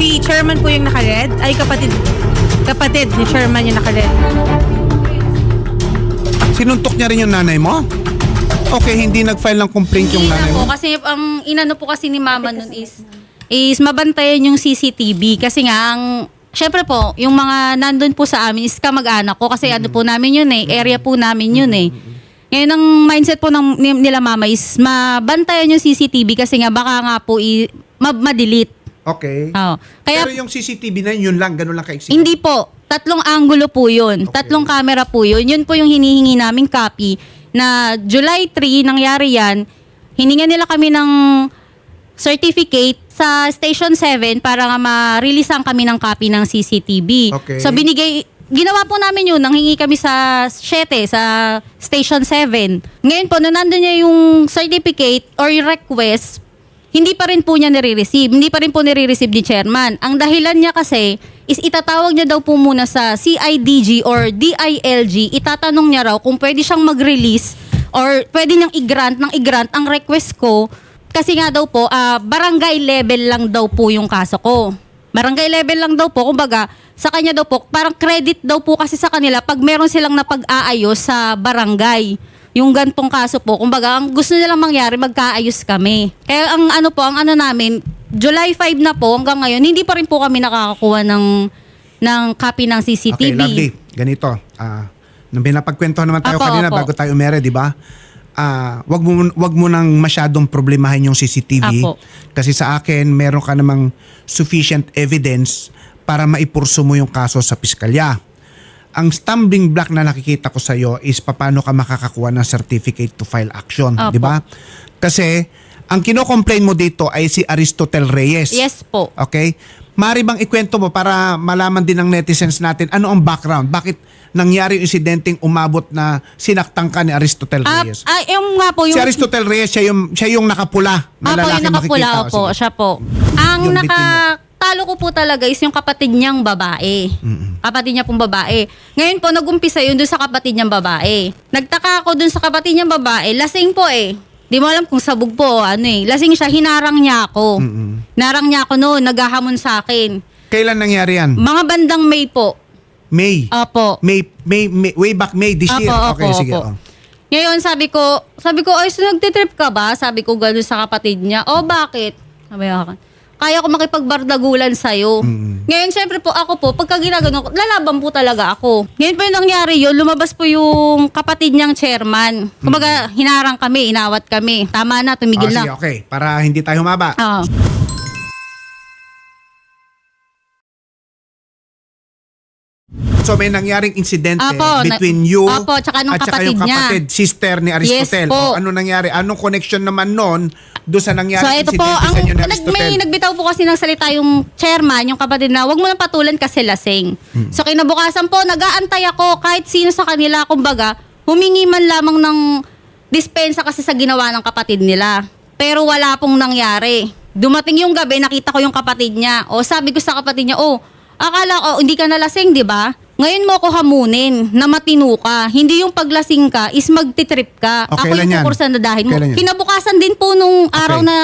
Si chairman po yung naka-red. Ay, kapatid. Kapatid ni chairman yung naka-red. Sinuntok niya rin yung nanay mo? Okay, hindi nag-file ng complaint yung nanay na mo? po, kasi ang inano po kasi ni mama nun is, is mabantayan yung CCTV. Kasi nga, ang, syempre po, yung mga nandun po sa amin is kamag-anak ko. Kasi ano po namin yun eh, area po namin yun eh. Ngayon, ang mindset po ng, ni- nila mama is mabantayan yung CCTV kasi nga baka nga po i, ma- ma-delete. Okay. Oo. Kaya Pero yung CCTV na yun, yun lang, ganun lang kaiksi. Hindi po. Tatlong angulo po yun. Okay. Tatlong camera po yun. Yun po yung hinihingi naming copy na July 3 nangyari yan. Hiningan nila kami ng certificate sa Station 7 para nga ma-releasean kami ng copy ng CCTV. Okay. So binigay, ginawa po namin yun, nanghingi kami sa 7, sa Station 7. Ngayon po, nung nandun niya yung certificate or request, hindi pa rin po niya nare-receive. Hindi pa rin po nare-receive ni chairman. Ang dahilan niya kasi is itatawag niya daw po muna sa CIDG or DILG. Itatanong niya raw kung pwede siyang mag-release or pwede niyang i-grant ng i-grant ang request ko kasi nga daw po, ah, barangay level lang daw po yung kaso ko. Barangay level lang daw po. Kumbaga, sa kanya daw po, parang credit daw po kasi sa kanila pag meron silang napag-aayos sa barangay. Yung gantong kaso po, kumbaga, ang gusto nilang mangyari, magkaayos kami. Kaya ang ano po, ang ano namin, July 5 na po, hanggang ngayon, hindi pa rin po kami nakakakuha ng, ng copy ng Okay, CCTV. lovely. Ganito. Ah, nung pinapagkwento naman tayo Apo, kanina apo. bago tayo umere, di ba? Ah, wag mo wag mo nang masyadong problemahin yung CCTV Apo. kasi sa akin meron ka namang sufficient evidence para maipurso mo yung kaso sa piskalya. Ang stumbling block na nakikita ko sa iyo is paano ka makakakuha ng certificate to file action, di ba? Kasi ang kino-complain mo dito ay si Aristotle Reyes. Yes po. Okay? Mari bang ikwento mo para malaman din ng netizens natin ano ang background? Bakit nangyari yung insidenteng umabot na sinaktan ka ni Aristotle Ah, Reyes? ah, yung nga po, yung... si Aristotle Reyes, siya yung, siya yung nakapula na Apo, lalaki yung nakapula makikita. po, Sige. siya po. Ang Yung bitin nakatalo ko po talaga is yung kapatid niyang babae. Kapatid niya pong babae. Ngayon po, nag-umpisa yun doon sa kapatid niyang babae. Nagtaka ako doon sa kapatid niyang babae, lasing po eh. Di mo alam kung sabog po o ano eh. Lasing siya, hinarang niya ako. Narang niya ako noon, naghahamon sa akin. Kailan nangyari yan? Mga bandang May po. May. Apo. May, May, May, way back May this year. Apo, okay, apo, sige. apo. oh. Ngayon, sabi ko, sabi ko, ay, so nagtitrip ka ba? Sabi ko gano'n sa kapatid niya. O, bakit? Sabi ako, kaya ko makipagbardagulan sa'yo. Ngayon, syempre po, ako po, pagka ginagano, ko, lalaban po talaga ako. Ngayon po yung nangyari yun, lumabas po yung kapatid niyang chairman. Kumbaga, hinarang kami, inawat kami. Tama na, tumigil Ah, na. sige, okay. Para hindi tayo humaba. Ah. So may nangyaring insidente Apo, na- between you Apo, tsaka nung at saka kapatid yung niya. kapatid, sister ni Aristotle. Yes po. O, ano nangyari? Anong connection naman nun doon sa So nangyaring ito po, ang, sa inyo ni nag, may nagbitaw po kasi ng salita yung chairman, yung kapatid na, wag mo nang patulan kasi lasing. So kinabukasan po, nag-aantay ako kahit sino sa kanila, kumbaga, humingi man lamang ng dispensa kasi sa ginawa ng kapatid nila. Pero wala pong nangyari. Dumating yung gabi, nakita ko yung kapatid niya. O sabi ko sa kapatid niya, oh, akala ko, hindi ka nalasing, di ba? Ngayon mo ako hamunin na matino ka. Hindi yung paglasing ka is magtitrip ka. O, ako yung yan? kukursan na dahil mo. Kailan yan? Kinabukasan din po nung araw Okay. na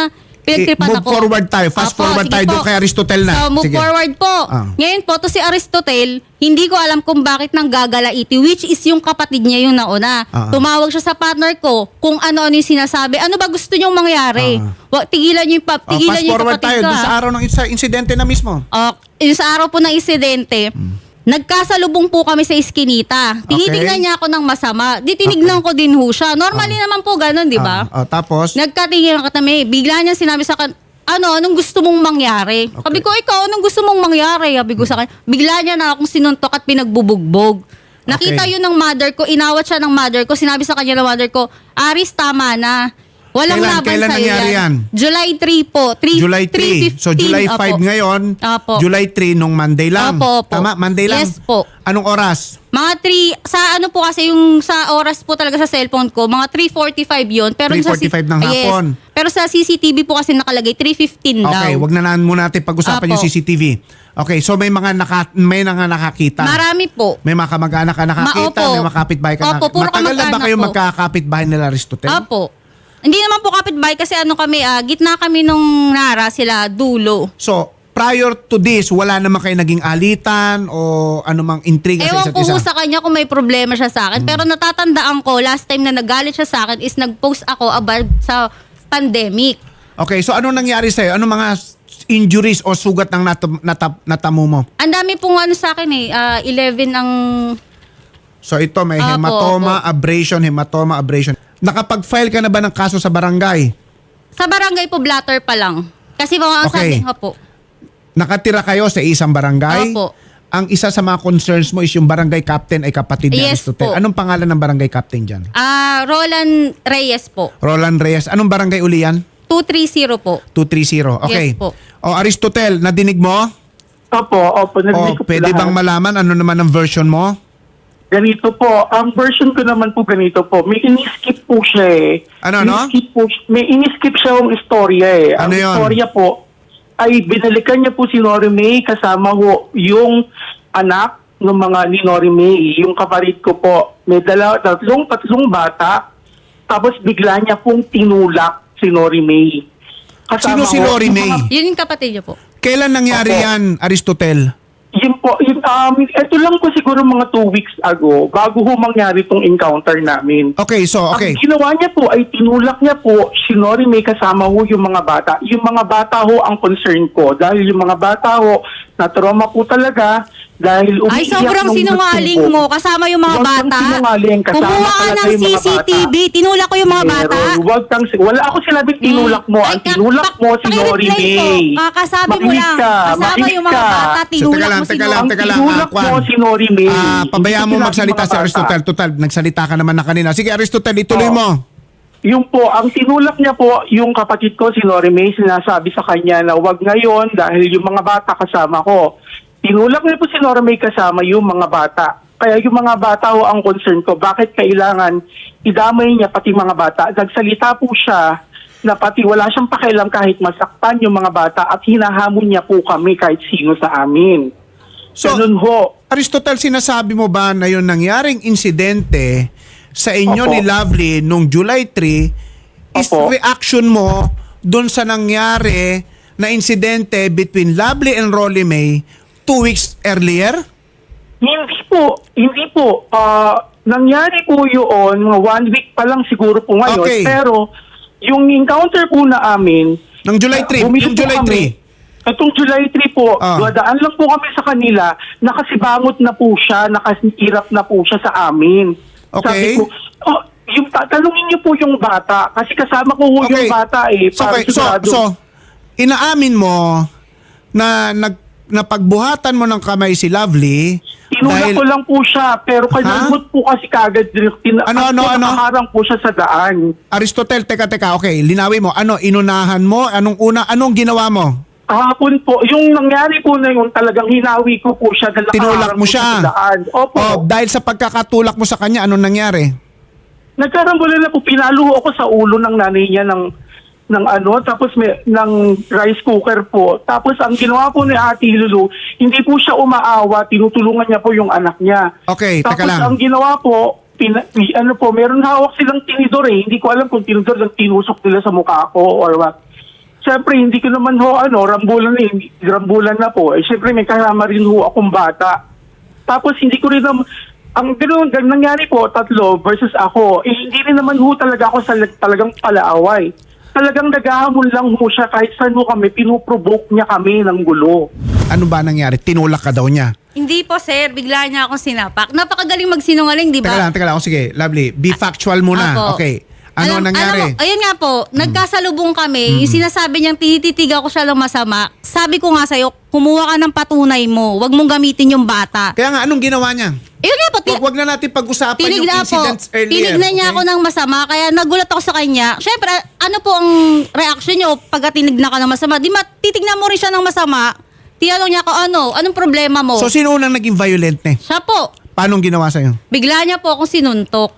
pinagtripan move ako. forward tayo. Fast Opo, forward tayo po. doon kay Aristotle na. So, move Sige. forward po. Ah. Ngayon po, to si Aristotle, hindi ko alam kung bakit nang gagalaiti, which is yung kapatid niya yung nauna. Ah. Tumawag siya sa partner ko kung ano-ano yung sinasabi. Ano ba gusto niyong mangyari? Ah. Tigilan niyo yung, pa- O, tigilan fast niyo yung forward kapatid tayo ko. doon sa ah. araw ng insidente na mismo. Uh, yung sa araw po ng insidente, nagkasalubong po kami sa iskinita. Tinitingnan Okay. niya ako ng masama. Di tinignan ko din ho siya. Normally naman po ganun, di ba? Ah, o, tapos, Nagkatingin ka kami. Bigla niya sinabi sa akin, ano, anong gusto mong mangyari? Okay. Sabi ko, ikaw, anong gusto mong mangyari? Sabi ko sa kanya, bigla niya na akong sinuntok at pinagbubugbog. Nakita Okay. yun ng mother ko, inawat siya ng mother ko, sinabi sa kanya ng mother ko, Aris, tama na. Walang Kailan- laban kailan sa'yo nangyari yan? July 3 po. 3, July 3. So, July 5 opo. ngayon. Opo. July 3 nung Monday lang. Opo, opo. Tama? Monday lang? Yes po. Anong oras? Mga 3, sa ano po kasi yung sa oras po talaga sa cellphone ko, mga 3.45 yun. Pero sa 3:45 ng Yes. hapon. Pero sa CCTV po kasi nakalagay 3.15 daw. Okay, wag na na muna natin pag-usapan Apo. yung CCTV. Okay, so may mga naka, may mga nakakita. Marami po. May mga kamag-anak ka nakakita, Ma- opo. may makapit-bahay ka Opo, nakakita. Matagal na ba kayo po. magkakapit-bahay nila Aristotle? Apo. Hindi naman po kapitbahay kasi ano kami, ah, gitna kami nung nara sila dulo. So, prior to this, wala naman kayo naging alitan o anumang intriga sa Ewan isa't ko isa? ho sa kanya kung may problema siya sa akin. Pero natatandaan ko, last time na nagalit siya sa akin is nag-post ako about sa pandemic. Okay, so ano nangyari sa'yo? Ano mga injuries o sugat ang nat- nat- natamo mo? Ang dami pong ano sa akin eh, ah, 11 ang... So ito may Apo, hematoma, abrasion, hematoma, abrasion. Nakapag-file ka na ba ng kaso sa barangay? Sa barangay po, blatter pa lang. Kasi mga ang Okay. sabi nga po, Nakatira kayo sa isang barangay? Opo. Ang isa sa mga concerns mo is yung barangay captain ay kapatid ni Yes Aristotel. po. Anong pangalan ng barangay captain dyan? ah Roland Reyes po. Roland Reyes. Anong barangay uli yan? 230 po. 230. Okay. Yes po. O Aristotel, nadinig mo? Opo, opo. O narinig ko po pwede lahat. bang malaman ano naman ang version mo? Ganito po, ang version ko naman po ganito po. May iniskip po siya eh. Ano, ano? Iniskip po, may iniskip siya ang istorya eh. Ano ang yun? istorya po ay binalikan niya po si Nori May kasama ho yung anak ng mga ni Nori May, yung kaparit ko po. May dala, tatlong, tatlong bata, tapos bigla niya pong tinulak si Nori May. Sino si ho Nori May? mga- Yun yung kapatid niya po. Kailan nangyari Opo. yan, Aristotel? Yun po, yun, um, ito lang po siguro mga two weeks ago, bago ho mangyari itong encounter namin. Okay, so okay. Ang ginawa niya po ay tinulak niya po, si Nori may kasama ho yung mga bata. Yung mga bata ho ang concern ko dahil yung mga bata ho na-trauma po talaga dahil Ay, umiiyak sobrang nung sinungaling gusto mo. Kasama yung mga Huwag kang bata. sinungaling. Kasama Kumuha ka talaga ng yung mga CCTV. bata. Tinulak ko yung mga bata. Meron. Huwag kang, wala ako sinabing tinulak mo. Ay, Ang ka- tinulak mo si Nori po. May. Ah, kasabi mo Makinig lang. ka, Kasama makinig yung mga ka. bata. So, Tinulak lang, mo si teka lang, Nori. Ang teka lang, tinulak ah, Kwan. mo si Nori May. Ah, pabayaan Hindi mo magsalita si bata. Total, nagsalita ka naman na kanina. Sige, Aristotel, ituloy mo. Yung po, ang tinulak niya po, yung kapatid ko, si Nori May, sinasabi sa kanya na wag ngayon dahil yung mga bata kasama ko. Tinulak niya po si Nori May kasama yung mga bata. Kaya yung mga bata ho ang concern ko, bakit kailangan idamay niya pati mga bata. Nagsalita po siya na pati wala siyang pakialam kahit masaktan yung mga bata at hinahamon niya po kami kahit sino sa amin. So, Ganun ho. Aristotel, sinasabi mo ba na yung nangyaring insidente sa inyo Opo. ni Lovely nung July 3 is Opo. reaction mo doon sa nangyari na insidente between Lovely and Rolly May two weeks earlier? Hindi po, hindi po. Ah, nangyari po yun, mga one week pa lang siguro po ngayon. Okay. Pero yung encounter po na amin, Ng July 3, bumili yung po July kami. Itong July 3 po, Ah. dadaan lang po kami sa kanila, nakasibangot na po siya, nakasirap na po siya sa amin. Okay. Sabi ko, oh, yung tatanungin niyo po yung bata, kasi kasama ko ho yung bata eh. So, para okay, so, sigurado. so, inaamin mo na nag napagbuhatan mo ng kamay si Lovely Tinulak ko lang po siya, pero kalungkot po kasi kagad. Tin- Ano, ano, ano? Nakaharang po siya sa daan. Aristotel, teka, teka, okay, linawin mo. Ano, inunahan mo? Anong una, anong ginawa mo? Kahapon po, yung nangyari po na yun, talagang hinawi ko po siya. dahil Tinulak mo siya. Opo. Oh, dahil sa pagkakatulak mo sa kanya, anong nangyari? Nagkarambulan na po, pinalo ako sa ulo ng nanay niya ng ng ano, tapos may, ng rice cooker po. Tapos ang ginawa po ni Ate Lulu, hindi po siya umaawa, tinutulungan niya po yung anak niya. Okay, teka Tapos lang. ang ginawa po, pina, ano po, meron hawak silang tinidor eh. Hindi ko alam kung tinidor lang tinusok nila sa mukha ko or what. Siyempre, hindi ko naman ho, ano, rambulan na, rambulan na po. Eh, siyempre, may kasama rin ho akong bata. Tapos, hindi ko rin naman, ang ganoon, gan- nangyari po, tatlo versus ako, eh, hindi rin naman ho talaga ako sa, talagang palaaway. Talagang naghahamon lang ho siya kahit saan ho kami, pinuprovoke niya kami ng gulo. Ano ba nangyari? Tinulak ka daw niya. Hindi po, sir. Bigla niya akong sinapak. Napakagaling magsinungaling, di Teka ba? lang, teka lang. O, sige, Lovely. Be factual muna. Apo. Okay. Ano Alam- nangyari? alam mo, ayun nga po, nagkasalubong kami. Yung sinasabi niyang tinititiga ko siya ng masama. Sabi ko nga sa'yo, kumuha ka ng patunay mo. Huwag mong gamitin yung bata. Kaya nga, anong ginawa niya? Ayun nga po, Wag, wag na natin pag-usapan yung tinignan po. incidents earlier. Tinignan niya okay? ako ng masama, kaya nagulat ako sa kanya. Siyempre, ano po ang reaction niyo pagka tinignan ka ng masama? Di ba, titignan mo rin siya ng masama. Tinanong niya ako, ano? Anong problema mo? So, sino unang naging violent ne? siya po. Paano ginawa sa'yo? Bigla niya po akong sinuntok.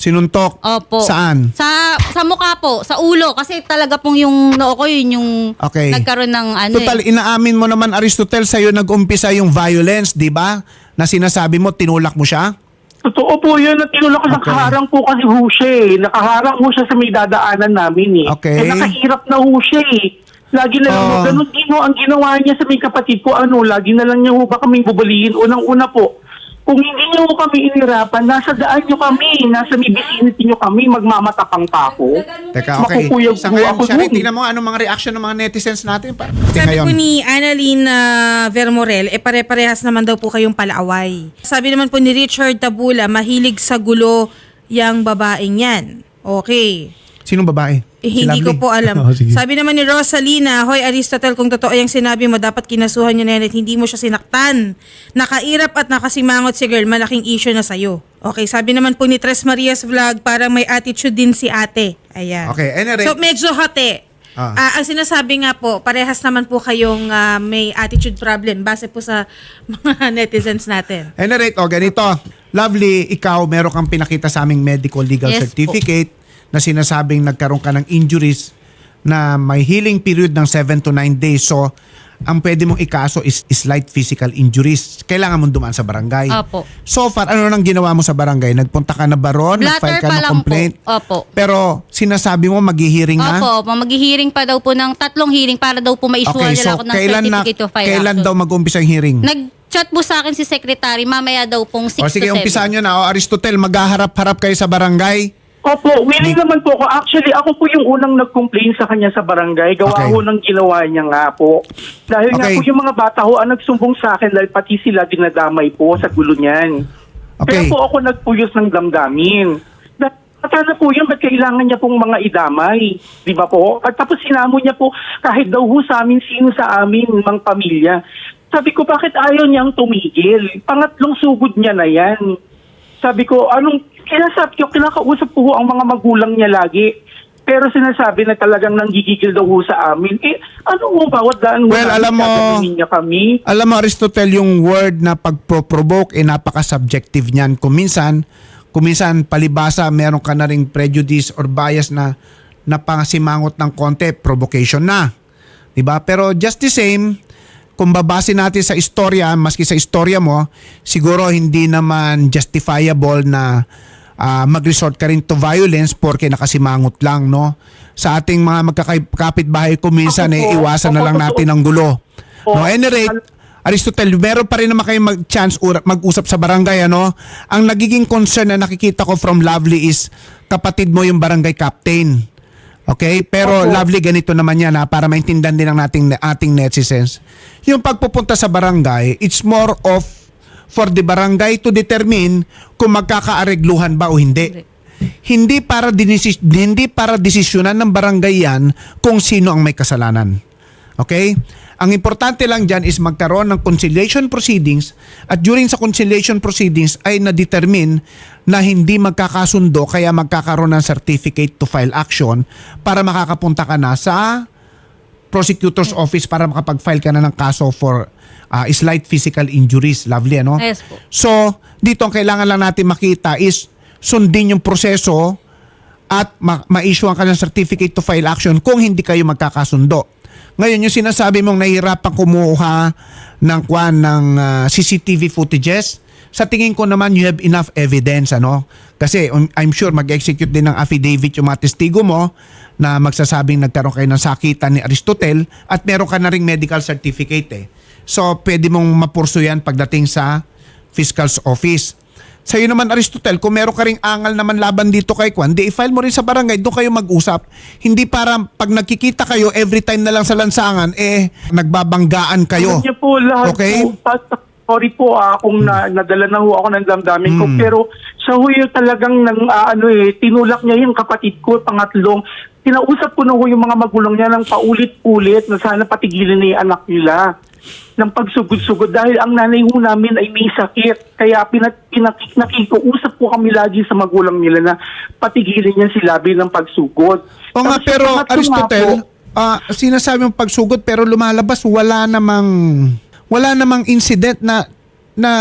Sinuntok? Opo. Saan? Sa sa mukha po, sa ulo kasi talaga pong yung noo ko yun yung Okay. nagkaroon ng ano. Total, eh. inaamin mo naman, Aristotle, sa'yo nag-umpisa yung violence, di ba? Na sinasabi mo, tinulak mo siya? Totoo po yun, at tinulak ko, Okay. nakaharang po kasi ho siya eh. Nakaharang ho siya sa may dadaanan namin eh. Okay. Eh, nakahirap na ho siya eh. Lagi na lang, ho, ganun din ho, ang ginawa niya sa may kapatid ko, ano, lagi na lang niya ho ba kaming bubaliin. Unang-una po, kung hindi niyo kami inirapan, nasa daan niyo kami, nasa may vicinity niyo kami, magmamatapang pa ako. Teka, okay. Makukuyog Sa po ngayon, ako Shari, dun. tingnan mo anong mga reaction ng mga netizens natin. Pa. Sabi po ni Annalyn uh, Vermorel, eh pare-parehas naman daw po kayong palaaway. Sabi naman po ni Richard Tabula, mahilig sa gulo yang babaeng yan. Okay. Sinong babae? Eh, hindi ko po alam. Oh, sige. Sabi naman ni Rosalina, Hoy Aristotle, kung totoo yung sinabi mo, dapat kinasuhan niyo na yan at hindi mo siya sinaktan. Nakairap at nakasimangot si girl, malaking issue na sa'yo. Okay, sabi naman po ni Tres Marias Vlog, parang may attitude din si ate. Ayan. Okay, any rate- So medyo hate. Ah. Ah, ang sinasabi nga po, parehas naman po kayong ah, may attitude problem base po sa mga netizens natin. Any rate, o ganito. Lovely, ikaw, meron kang pinakita sa aming medical legal Yes po. Na sinasabing nagkaroon ka ng injuries na may healing period ng 7 to 9 days. So, ang pwede mong ikaso is slight physical injuries. Kailangan mong dumaan sa barangay. Opo. So far, ano nang ginawa mo sa barangay? Nagpunta ka na ba ron? Nag-file Blatter ka ng complaint? po. Opo. Pero sinasabi mo maghihiring na? Opo, maghihiring pa daw po ng tatlong hearing para daw po ma-issue Okay, nila so ako ng kailan na certificate of file kailan action. daw mag-umpisa ang hearing? Nag-chat po sa akin si secretary, mamaya daw pong 6 o sige, to 7. umpisahan nyo na. O Aristotel, maghaharap-harap kayo sa barangay. Opo, willing naman po ako. Actually, ako po yung unang nag-complain sa kanya sa barangay. Gawa Okay. ho ng ginawa niya nga po. Dahil nga Okay. po yung mga bata ho ang nagsumbong sa akin dahil pati sila dinadamay po sa gulo niyan. Okay. Kaya po ako nagpuyos ng damdamin. Sana po yun, ba't kailangan niya pong mga idamay? Di ba po? At tapos sinamo niya po, kahit daw ho sa amin, sino sa amin, mga pamilya. Sabi ko, bakit ayaw niyang tumigil? Pangatlong sugod niya na yan. Sabi ko, anong, kinasabi ko, kinakausap ho ang mga magulang niya lagi. Pero sinasabi na talagang nanggigigil daw sa amin. Eh, ano ho ba? What daan Well, alam mo- niya kami? Alam mo, Aristotle, yung word na pagpro-provoke, eh, napaka-subjective niyan. Kung minsan, kung minsan, palibasa, meron ka na ring prejudice or bias na napangasimangot ng konti, provocation na. 'Di ba? Pero just the same, kung babase natin sa istorya, maski sa istorya mo, siguro hindi naman justifiable na ah, mag-resort ka rin to violence porque nakasimangot lang, no? Sa ating mga magkakapit-bahay ko minsan, eh, iwasan na lang natin ang gulo. No, any rate, Aristotle, meron pa rin naman kayo mag-chance mag-usap sa barangay, ano? Ang nagiging concern na nakikita ko from Lovely is kapatid mo yung barangay captain. Okay? Pero Opo. Lovely, ganito naman yan ha, para maintindihan din ng ating, ating netizens. Yung pagpupunta sa barangay, it's more of for the barangay to determine kung magkakaaregluhan ba o hindi. Hindi para dinisis, hindi para desisyonan ng barangay yan kung sino ang may kasalanan. Okay? Ang importante lang dyan is magkaroon ng conciliation proceedings at during sa conciliation proceedings ay na-determine na hindi magkakasundo kaya magkakaroon ng certificate to file action para makakapunta ka na sa prosecutor's office para makapag-file ka na ng kaso for uh, slight physical injuries. Lovely, ano? Yes po. So, dito ang kailangan lang natin makita is sundin yung proseso at ma- ma-issuean ka ng certificate to file action kung hindi kayo magkakasundo. Ngayon, yung sinasabi mong nahihirapan kumuha ng kwan ng ah, CCTV footages, sa tingin ko naman you have enough evidence ano kasi um, I'm sure mag-execute din ng affidavit yung mga testigo mo na magsasabing nagkaroon kayo ng sakitan ni Aristotel at meron ka na ring medical certificate eh. So pwede mong mapurso yan pagdating sa fiscal's office. Sa'yo naman Aristotel, kung meron ka ring angal naman laban dito kay Kwan, di i-file mo rin sa barangay, doon kayo mag-usap. Hindi para pag nagkikita kayo every time na lang sa lansangan, eh, nagbabanggaan kayo. Niyo po lahat Okay? po, sorry po ah, kung na, nadala na ho ako ng damdamin ko, Hmm. pero siya ho yung talagang nang, ah, ano eh, tinulak niya yung kapatid ko, pangatlong, kinausap ko na ho yung mga magulang niya ng paulit-ulit na sana patigilin na yung anak nila ng pagsugod-sugod dahil ang nanay ho namin ay may sakit. Kaya pinat, pinakik, nakikiusap po kami lagi sa magulang nila na patigilin niya si Labi ng pagsugod. O nga, Tapos yung pero pangatlo nga Aristotel, po, ah, sinasabi mong pagsugod pero lumalabas wala namang wala namang incident na na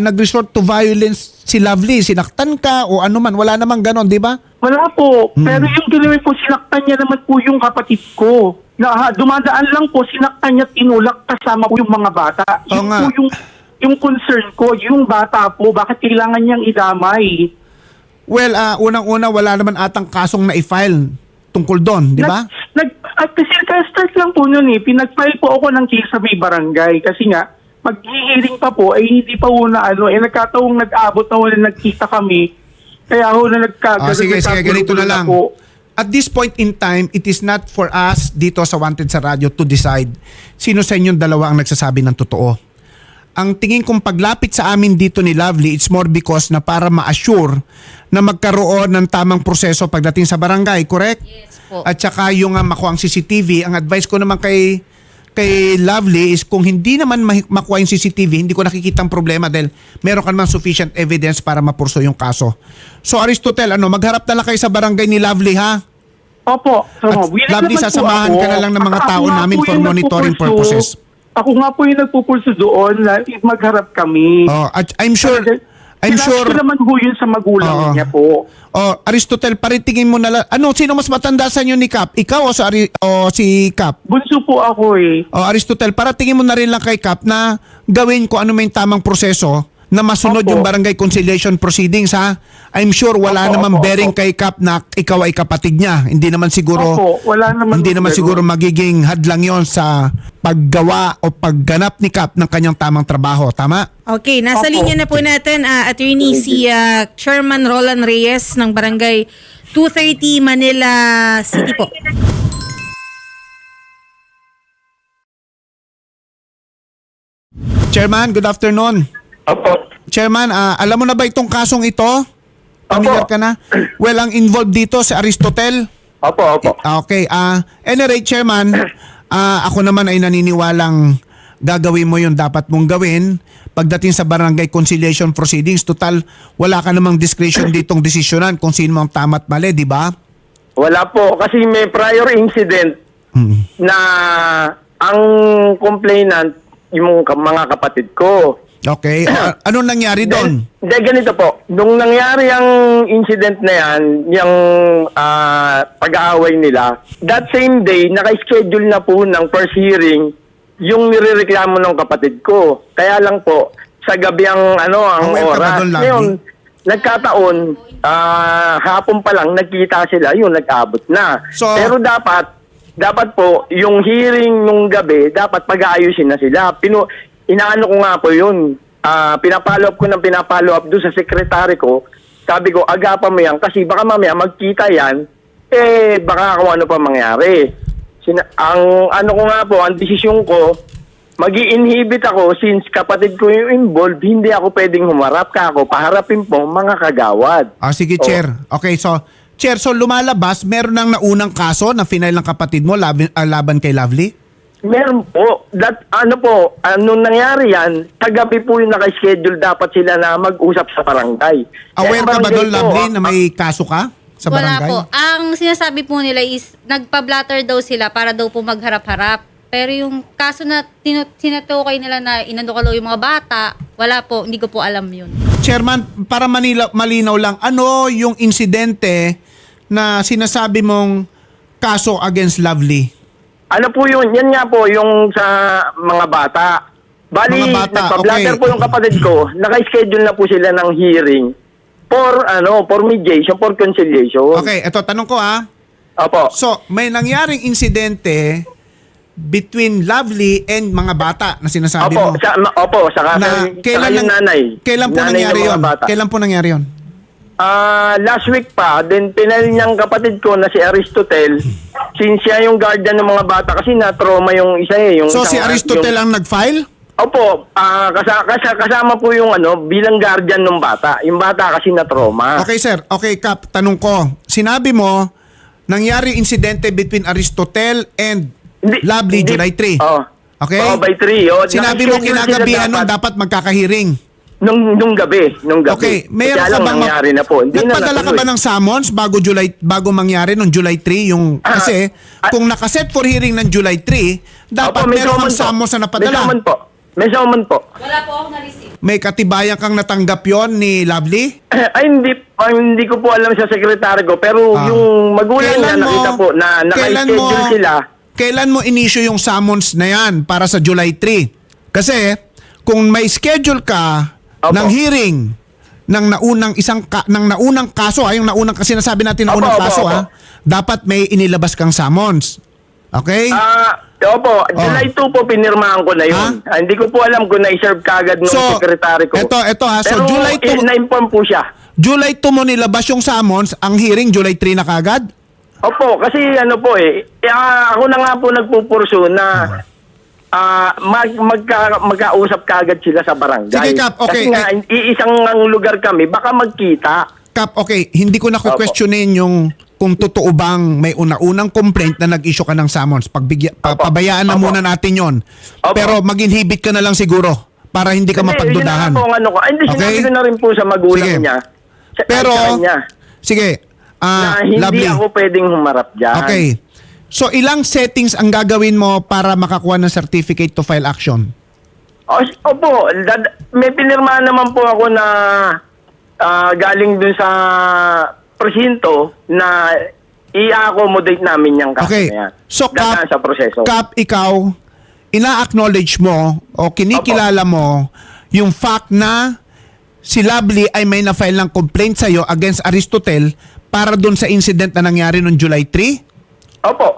nag-resort to violence si Lovely, sinaktan ka o ano man, wala namang ganon, di ba? Wala po. Hmm. Pero yung ginawa po, sinaktan niya naman po yung kapatid ko. Na, dumadaan lang po, sinaktan niya, tinulak kasama po yung mga bata. Oo Yung nga. po yung, yung concern ko, yung bata po, bakit kailangan niyang idamay? Well, ah, unang-una wala naman atang kasong na-file tungkol doon, di ba? Nag, nag, At kasi ka-start lang po nun eh, pinag-file po ako ng case sa may barangay kasi nga, mag-hearing pa po, ay hindi pa po na ano, eh nagkataong nag-abot na wala nagkita kami, kaya ho na nagka, Ah, sige, sige, ganito na lang. po. At this point in time, it is not for us dito sa Wanted sa Radio to decide sino sa inyong dalawa ang nagsasabi ng totoo. Ang tingin kong paglapit sa amin dito ni Lovely, it's more because na para ma-assure na magkaroon ng tamang proseso pagdating sa barangay, correct? Yes po. At saka yung uh, makuha ang CCTV, ang advice ko naman kay kay Lovely is kung hindi naman ma- makuha yung CCTV, hindi ko nakikita ang problema dahil meron ka naman sufficient evidence para mapurso yung kaso. So Aristotel, ano, magharap na lang kayo sa barangay ni Lovely ha? Opo. So, At willing lovely, naman po sasamahan ako. ka na lang ng mga tao nga namin po for yung monitoring nagpupulso. purposes. Ako nga po yung nagpupulso doon na magharap kami. Oh, at I'm sure I'm Sinabi sure ko naman po yun sa magulang Oo. niya po. Oh, Aristotel, paritingin mo na lang. Ano, sino mas matanda sa inyo ni Cap? Ikaw o, sa Ari- o si Cap? Bunso po ako eh. O Aristotel, para tingin mo na rin lang kay Cap na gawin ko ano may tamang proseso na masunod Opo. yung barangay conciliation proceedings ha. I'm sure wala Opo, namang opo, bearing opo. kay Cap na ikaw ay kapatid niya. Hindi naman siguro Opo, wala naman hindi naman siguro magiging hadlang yon sa paggawa o pagganap ni Cap ng kanyang tamang trabaho. Tama? Okay, nasa Opo. linya na po natin, ah, attorney si ah, Chairman Roland Reyes ng Barangay 230 Manila City po. Chairman, good afternoon. Opo. Chairman, ah, alam mo na ba itong kasong ito? Familiar Opo. ka na? Well, ang involved dito si Aristotel. Opo, opo. Ah, Okay. Ah, any rate, Chairman, ah, ako naman ay naniniwalang gagawin mo yung dapat mong gawin pagdating sa barangay conciliation proceedings. Total, wala ka namang discretion ditong desisyonan kung sino ang tama't mali, di ba? Wala po kasi may prior incident Hmm. na ang complainant yung ka- mga kapatid ko. Okay. Anong nangyari doon? Hindi, ganito po. Nung nangyari ang incident na yan, yung ah, pag-aaway nila, that same day, naka-schedule na po ng first hearing yung nirereklamo ng kapatid ko. Kaya lang po, sa gabi ang, ano, ang ba oras. Lovely? Ngayon, nagkataon, ah, hapon pa lang, nagkita sila, yun, nag-abot na. So- Pero dapat, dapat po, yung hearing nung gabi, dapat pag-aayusin na sila. Pinu inaano ko nga po yun. Ah, pinapollow up ko ng pinapollow up doon sa sekretary ko. Sabi ko, agapan mo yan kasi baka mamaya magkita yan, eh baka kung ano pa mangyari. Sina- ang ano ko nga po, ang desisyon ko, mag inhibit ako since kapatid ko yung involved, hindi ako pwedeng humarap ka ako, paharapin po mga kagawad. Ah, sige, Oh. Chair. Okay, so, Chair, so lumalabas, meron nang naunang kaso na final ng kapatid mo laban, ah, laban kay Lovely? Meron po. That, ano po, ano nangyari yan, kagabi po yung naka-schedule dapat sila na mag-usap sa barangay. Aware ka ba doon, Lovely, ah, na may kaso ka sa Wala barangay? po. Ang sinasabi po nila is nagpa-blatter daw sila para daw po magharap-harap. Pero yung kaso na tinu- sinatukoy nila na inandukalo yung mga bata, wala po, hindi ko po alam yun. Chairman, para Manila, malinaw lang, ano yung insidente na sinasabi mong kaso against Lovely? Ano po yun? Yan nga po yung sa mga bata. Bali, Mga bata, nagpa-blatter okay. po yung kapatid ko, naka-schedule na po sila ng hearing for ano, for mediation, for conciliation. Okay, eto tanong ko ha. Opo. So, may nangyaring insidente between Lovely and mga bata na sinasabi Opo, mo. sa, ma- opo, saka na kay- kailan saka yung nanay. Kailan po Nanay ng nangyari mga 'yon? bata. Kailan po nangyari 'yon? Ah, last week pa, then pinal niyang kapatid ko na si Aristotel, since siya yung guardian ng mga bata kasi na-trauma yung isa eh. Yung So si isang- Aristotle yung- ang nag-file? Opo, ah kasa, kasa- kasama po yung ano, bilang guardian ng bata. Yung bata kasi na-trauma. Okay sir, okay Kap, tanong ko. Sinabi mo nangyari insidente between Aristotle and Hindi- Lovely hindi- July 3. Oh. Okay? Oh, by 3. Oh, Sinabi mo sila kinagabihan nun dapat magkakahiring. Nung, nung gabi, nung gabi. Okay, meron Kaya ka lang bang nangyari na po. Hindi Nagpadala na ka ba ng summons bago July bago mangyari nung July 3 yung Ah, kasi ah, kung nakaset for hearing ng July 3, dapat Opo, may meron kang summons na May napadala. summon po. May summon po. Wala po ako na-receive. May katibayan kang natanggap yon ni Lovely? Ay, hindi, ay, hindi ko po alam sa sekretary ko, pero Ah. yung magulang niya Kailan mo- nakita po na kailan mo- naka-schedule sila. Kailan mo inisyu yung summons na yan para sa July 3? Kasi kung may schedule ka Opo. ng hearing ng naunang isang ka, ng naunang kaso, ay yung naunang kasi nasabi natin naunang opo, kaso opo. ha, dapat may inilabas kang summons. Okay? Ah, opo, July 2 po pinirmahan ko na yun. Ah, hindi ko po alam kung na-serve kagad ng So, sekretary ko. eto- eto ha, so Pero July 2 eh, na-inform po siya. July 2 mo nilabas yung summons, ang hearing July 3 na kagad? Opo, kasi ano po eh, eh, ah, ako na nga po nagpupurso na ah mag, magka, magkausap kagad sila sa barangay. Sige, Kap, okay. Kasi nga, iisang ang lugar kami, baka magkita. Kap, okay, hindi ko na questionin yung kung totoo bang may una-unang complaint na nag-issue ka ng summons. Pagbigya, pa- Opo. pabayaan na Opo. muna natin yon. Opo. Pero mag-inhibit ka na lang siguro para hindi ka Hindi, mapagdudahan. yun na nga po ang ano ko. Ay, Hindi, Okay? sinabi ko na rin po sa magulang Sige. niya. Sa, Pero, sa kanya, sige, ah, na hindi lovely. ako pwedeng humarap dyan. Okay. So, ilang settings ang gagawin mo para makakuha ng certificate to file action? O, opo, dad, may pinirmahan naman po ako na ah, galing dun sa presinto na i-accommodate namin yung kaso Okay. na yan. So, Dadaan Kap, sa proseso. Kap, ikaw, ina-acknowledge mo o kinikilala mo yung fact na si Lovely ay may na-file ng complaint sa'yo against Aristotel para dun sa incident na nangyari noong July 3? Opo.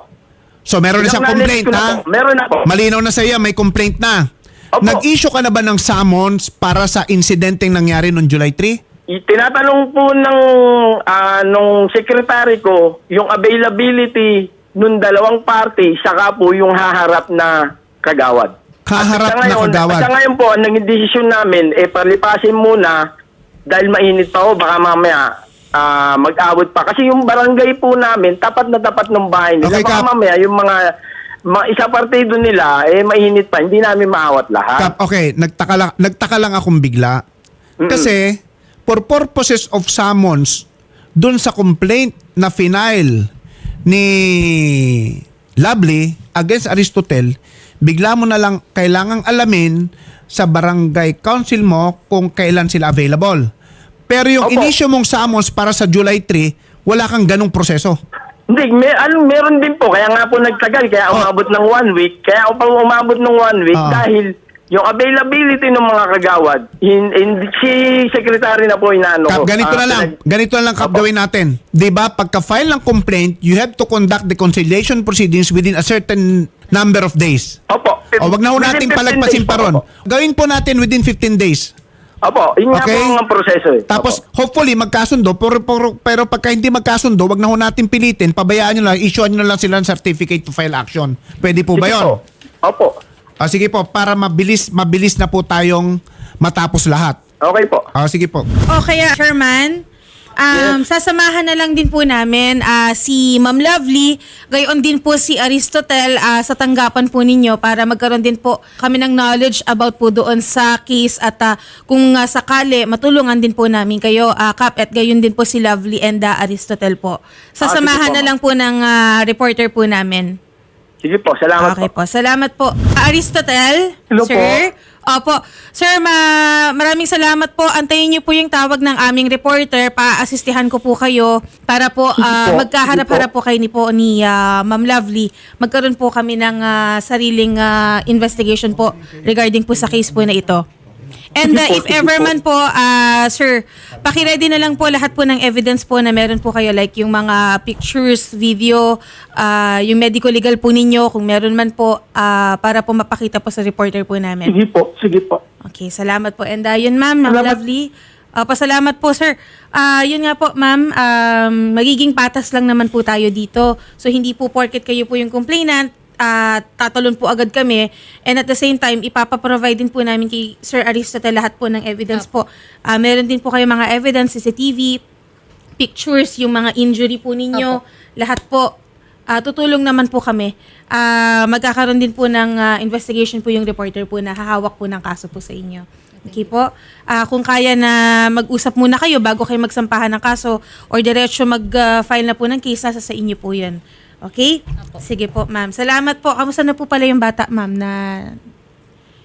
So, meron na siyang complaint, ha? Meron na po. Malinaw na sa'yo, may complaint na. Opo. Nag-issue ka na ba ng summons para sa incidenteng nangyari noong July 3? I- Tinatanong po ng ah, nung secretary ko yung availability nung dalawang party saka po yung haharap na kagawad. Haharap At sa na ngayon, kagawad. at Sa ngayon po, ang naging desisyon namin, eh palipasin muna dahil mainit pa ho, baka mamaya ah, mag-awit pa. Kasi yung barangay po namin, tapat na tapat ng bahay nila. Okay, baka Kap. mamaya yung mga, mga isa partido nila, eh mainit pa, hindi namin maawat lahat. Kap, okay, nagtaka lang, nagtaka lang akong bigla. Kasi, for purposes of summons, dun sa complaint na final ni Lovely against Aristotel, bigla mo na lang kailangang alamin sa barangay council mo kung kailan sila available. Pero yung Opo. inisyo mong summons para sa July 3, wala kang ganong proseso. Hindi, may, ano, meron din po. Kaya nga po nagtagal. Kaya Oh. umabot ng one week. Kaya ako pa umabot ng one week Ah. dahil yung availability ng mga kagawad, hin, hin- si secretary na po inaano Kap, ko. ganito Ah, na lang. pinag- Ganito na lang kap Opo. gawin natin. 'Di ba? Pagka-file ng complaint, you have to conduct the conciliation proceedings within a certain number of days. Opo. O wag na ho Within nating 15 palagpasin days pa po, ron. Opo. Gawin po natin within 15 days. Opo, yun nga Okay? po ang proseso eh. Tapos Opo. hopefully magkasundo pero, pero, pero pagka hindi magkasundo, wag na ho natin pilitin, pabayaan nyo lang, issuean nyo na lang sila ng certificate to file action. Pwede po ba Sige 'yon? po. Opo. Ah, sige po, para mabilis mabilis na po tayong matapos lahat. Okay po. Ah, sige po. O kaya, Sherman, um, sasamahan na lang din po namin ah, si Ma'am Lovely, gayon din po si Aristotel ah, sa tanggapan po ninyo para magkaroon din po kami ng knowledge about po doon sa case at ah, kung ah, sakali matulungan din po namin kayo, ah, Kap, at gayon din po si Lovely and ah, Aristotel po. Sasamahan Ah, sige po, na ma'am. lang po ng ah, reporter po namin. Sige po, salamat Okay po. po. Salamat po. Aristotel, Hello sir. Opo. Sir, ma- maraming salamat po. Antayin niyo po yung tawag ng aming reporter. Pa-asistihan ko po kayo para po po. magkaharap-harap po kayo ni po ni ah, Ma'am Lovely. Magkaroon po kami ng ah, sariling ah, investigation po regarding po sa case po na ito. And uh, if ever man po, ah, sir, pakiready na lang po lahat po ng evidence po na meron po kayo like yung mga pictures, video, ah, yung medical legal po ninyo kung meron man po ah, para po mapakita po sa reporter po namin. Sige po, sige po. Okay, salamat po. And uh, yun ma'am, ma'am Salamat. lovely. Uh, pasalamat po sir. Ah, yun nga po ma'am, um, magiging patas lang naman po tayo dito. So hindi po porket kayo po yung complainant, ah, tatalon po agad kami. And at the same time, ipapaprovide din po namin kay Sir Aristotle lahat po ng evidence po. Ah, meron din po kayo mga evidence, CCTV, pictures, yung mga injury po ninyo, lahat po. Ah, tutulong naman po kami. Ah, magkakaroon din po ng ah, investigation po yung reporter po na hahawak po ng kaso po sa inyo. Okay po. Ah, kung kaya na mag-usap muna kayo bago kayo magsampahan ng kaso or diretso mag-file na po ng case, nasa sa inyo po yun. Okay? Sige po, ma'am. Salamat po. Kamusta na po pala yung bata, ma'am, na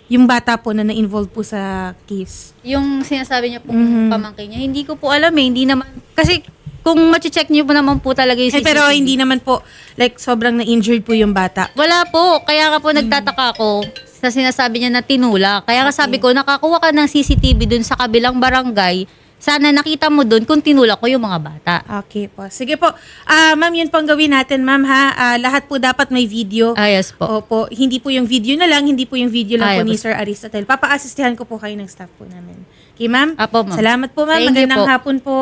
yung bata po na na-involve po sa case? Yung sinasabi niya pong Mhm. pamangkin niya, hindi ko po alam eh. Hindi naman, kasi kung mache-check niyo po naman po talaga yung Eh, CCTV. pero hindi naman po, like, sobrang na-injured po yung bata. Wala po. Kaya nga po nagtataka ako sa sinasabi niya na tinula. Kaya nga sabi ko, nakakuha ka ng CCTV dun sa kabilang barangay sana nakita mo dun kung tinulak ko yung mga bata. Okay po. Sige po. Ah, ma'am, yun po ang gawin natin, ma'am, ha? Ah, lahat po dapat may video. Ah, yes po. Opo. Hindi po yung video na lang, hindi po yung video lang Ah, po ni yes. Sir Aristotel. Papa-assistihan ko po kayo ng staff po namin. Okay, ma'am? Apo, ma'am. Salamat po, ma'am. Thank you Magandang po. hapon po.